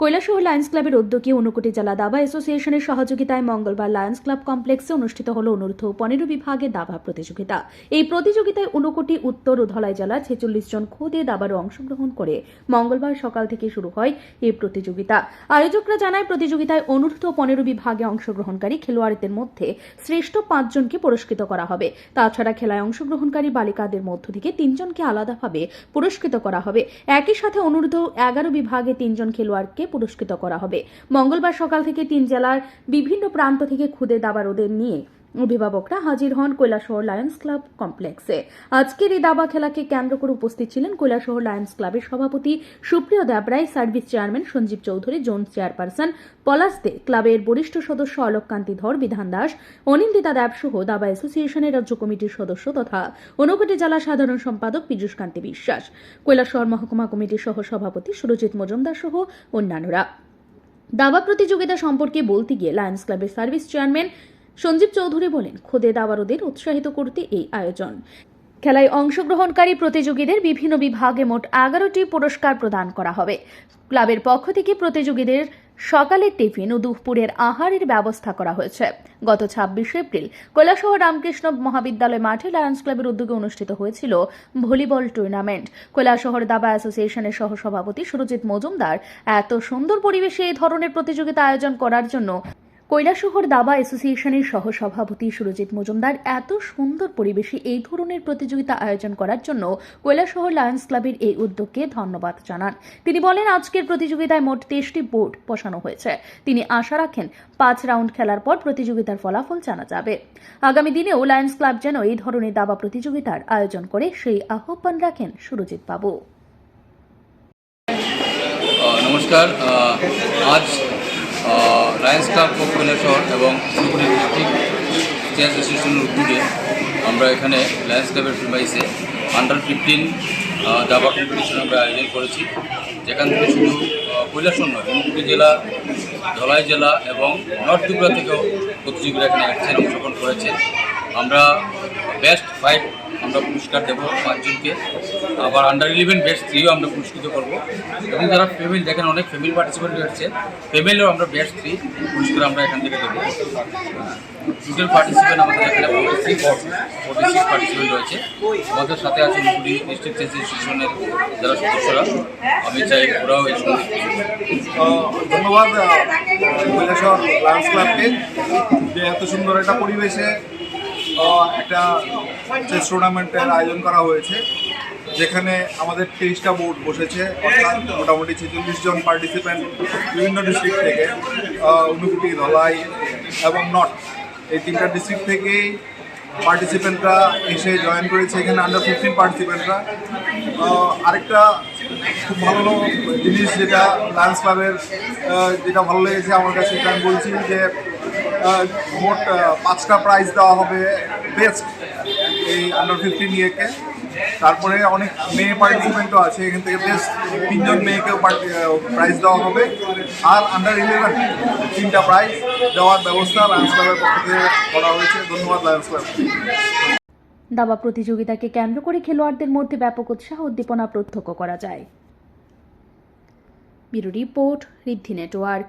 Kailashahar Lions ক্লাবের উদ্যোগে ঊনকোটি জেলা দাবা অ্যাসোসিয়েশনের সহযোগিতায় মঙ্গলবার লায়ন্স ক্লাব কমপ্লেক্সে অনুষ্ঠিত হল অনূর্ধ্ব পনেরো বিভাগে দাবা প্রতিযোগিতা। এই প্রতিযোগিতায় ঊনকোটি উত্তর ও ধলাই জেলার ছেচল্লিশ জন খোদে দাবারও অংশগ্রহণ করে মঙ্গলবার সকাল থেকে শুরু হয় এই প্রতিযোগিতা। আয়োজকরা জানায়, প্রতিযোগিতায় অনূর্ধ্ব পনেরো বিভাগে অংশগ্রহণকারী খেলোয়াড়দের মধ্যে শ্রেষ্ঠ পাঁচজনকে পুরস্কৃত করা হবে। তাছাড়া খেলায় অংশগ্রহণকারী বালিকাদের মধ্য থেকে তিনজনকে আলাদাভাবে পুরস্কৃত করা হবে। একই সাথে অনূর্ধ্ব এগারো বিভাগে তিনজন খেলোয়াড়কে পুরস্কৃত করা হবে। মঙ্গলবার সকাল থেকে তিন জেলার বিভিন্ন প্রান্ত থেকে খুদে দাবারোদের নিয়ে অভিভাবকরা হাজির হন কৈলাসহর লায়ন্স ক্লাব কমপ্লেক্সে। আজকের এই দাবা খেলাকে কেন্দ্র করে উপস্থিত ছিলেন কৈলাসহর লায়ন্স ক্লাবের সভাপতি Supriyo Debroy, service chairman Sanjib Chowdhury zone chairperson Palash De, ক্লাবের বরিষ্ঠ সদস্য অলোক কান্তি ধর, বিধান দাস, অনিন্দিতা দেব সহ দাবা অ্যাসোসিয়েশনের রাজ্য কমিটির সদস্য তথা ঊনকোটি জেলা সাধারণ সম্পাদক পীযূষ কান্তি বিশ্বাস, কৈলাসহর মহকুমা কমিটির সহ সভাপতি সুরজিৎ মজুমদার সহ অন্যান্যরা। দাবা প্রতিযোগিতা সম্পর্কে বলতে গিয়ে লায়ন্স ক্লাবের সার্ভিস চেয়ারম্যান সঞ্জীব চৌধুরী বলেন, খোদে দাবারোদের উৎসাহিত করতে এই আয়োজন। খেলায় অংশগ্রহণকারী প্রতিযোগীদের বিভিন্ন বিভাগে মোট এগারোটি পুরস্কার প্রদান করা হবে। ক্লাবের পক্ষ থেকে প্রতিযোগীদের সকালের টিফিন ও দুপুরের আহারের ব্যবস্থা করা হয়েছে। গত ছাব্বিশে এপ্রিল কৈলাসহর রামকৃষ্ণ মহাবিদ্যালয় মাঠে লায়ন্স ক্লাবের উদ্যোগে অনুষ্ঠিত হয়েছিল ভলিবল টুর্নামেন্ট। কৈলাসহর দাবা অ্যাসোসিয়েশনের সহসভাপতি সুরজিৎ মজুমদার এত সুন্দর পরিবেশে এই ধরনের প্রতিযোগিতা আয়োজন করার জন্য কৈলাসহর দাবা অ্যাসোসিয়েশনের সহসভাপতি সুরজিৎ মজুমদার এত সুন্দর পরিবেশে এই ধরনের প্রতিযোগিতা আয়োজন করার জন্য কৈলাসহর লায়ন্স ক্লাবের এই উদ্যোগকে ধন্যবাদ জানান। তিনি বলেন, আজকের প্রতিযোগিতায় মোট তেইশটি বোর্ড বসানো হয়েছে। তিনি আশা রাখেন, পাঁচ রাউন্ড খেলার পর প্রতিযোগিতার ফলাফল জানা যাবে। আগামী দিনেও লায়ন্স ক্লাব যেন এই ধরনের দাবা প্রতিযোগিতার আয়োজন করে, সেই আহ্বান রাখেন সুরজিৎ বাবু নমস্কার। আজ লায়ন্স ক্লাব অফ শহর এবং শিলিগুড়ি ডিস্ট্রিক্ট চেয়ার অ্যাসোসিয়েশনের উদ্যোগে আমরা এখানে লায়ন্স ক্লাবের ফিল্মাইসে আন্ডার ফিফটিন দাবা কম্পিটিশন আমরা আয়োজন করেছি। যেখান থেকে শুধু কৈলাসন নয় ঊনকোটি জেলা, ধলাই জেলা এবং নর্থ ত্রিপুরা থেকেও প্রতিযোগীরা এখানে অ্যাকশন অংশগ্রহণ করেছেন আমরা বেস্ট ফাইভ আমরা পুরস্কার দেবো পাঁচজনকে। আবার আন্ডার ইলেভেন বেস্ট থ্রিও আমরা পুরস্কৃত করব। এবং যারা ফ্যামিলি দেখেন অনেক ফ্যামিলি পার্টিসিপেন্ট হচ্ছে ফ্যামিলিও আমরা বেস্ট থ্রি পুরস্কার আমরা এখান থেকে দেবো। টোটাল পার্টিসিপেন্ট আমাদের এখানে forty six forty six participant রয়েছে। আমাদের সাথে আছে হুগলি ডিস্ট্রিক্ট অ্যাসোসিয়েশনের যারা সদস্যরা। আমি চাই ওরাও এই ধন্যবাদ লায়ন্স ক্লাবকে যে এত সুন্দর একটা পরিবেশে একটা চেস টুর্নামেন্টের আয়োজন করা হয়েছে যেখানে আমাদের তেইশটা বোর্ড বসেছে অর্থাৎ মোটামুটি ছেচল্লিশ জন পার্টিসিপেন্ট বিভিন্ন ডিস্ট্রিক্ট থেকে আহ, ঊনকোটি ধলাই এবং নর্থ এই তিনটা ডিস্ট্রিক্ট থেকেই পার্টিসিপেন্টরা এসে জয়েন করেছে এখানে আন্ডার ফিফটিন পার্টিসিপেন্টরা আরেকটা খুব ভালো জিনিস যেটা লায়ন্স ক্লাবের যেটা ভালো লেগেছে আমার কাছে সেটা আমি বলছি যে মোট পাঁচটা প্রাইজ দেওয়া হবে বেস্ট এই আন্ডার ফিফটিন ইয়েকে তারপরে অনেক মেয়ে পার্টিসিপেন্টও আছে, এখান থেকে বেস্ট তিনজন মেয়েকেও প্রাইজ দেওয়া হবে। আর আন্ডার ইলেভেন তিনটা প্রাইজ দেওয়ার ব্যবস্থা লায়ন্স ক্লাবের পক্ষ থেকে করা হয়েছে। ধন্যবাদ লায়ন্স ক্লাব দাবা প্রতিযোগিতাকে কেন্দ্র করে খেলোয়াড়দের মধ্যে ব্যাপক উৎসাহ উদ্দীপনা প্রত্যক্ষ করা যায়। Bureau report Riddhi network.